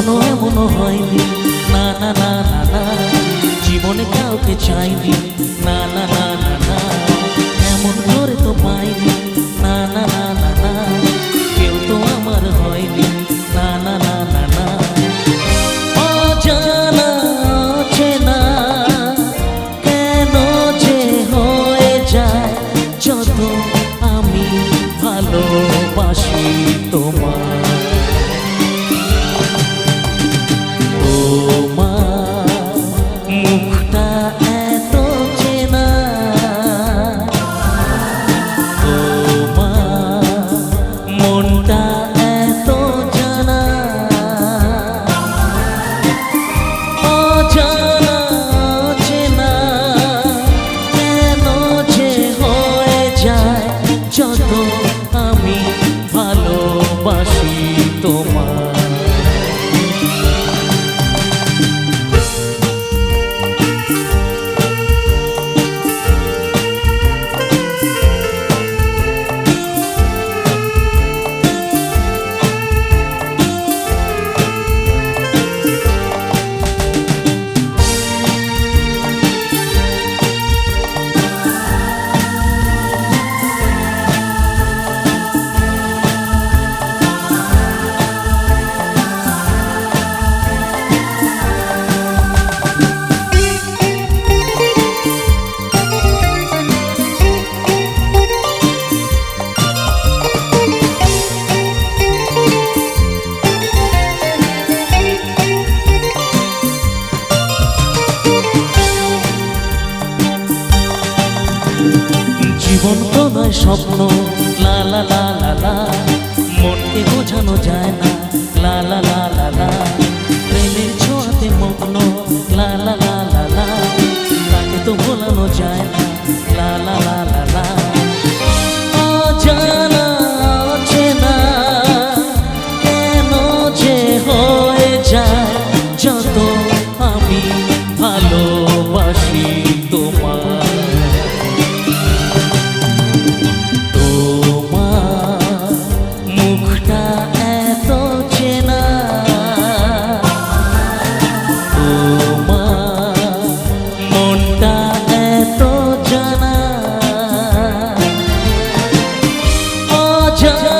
কখনো এমন হয়নি। না না না না না জীবনে কাউকে চাইনি। না না না জীবন তো নয় স্বপ্ন লা লা লা লা লা মনকে বোঝানো যায় না লা লা লা লা লা প্রেমের ছোঁয়াতে মগ্ন লা লা লা লা লা তাকে তো ভোলানো যায় না লা লা লা লা লা কেন যে হয়ে যায় যত আমি ভালোবাসি অজানা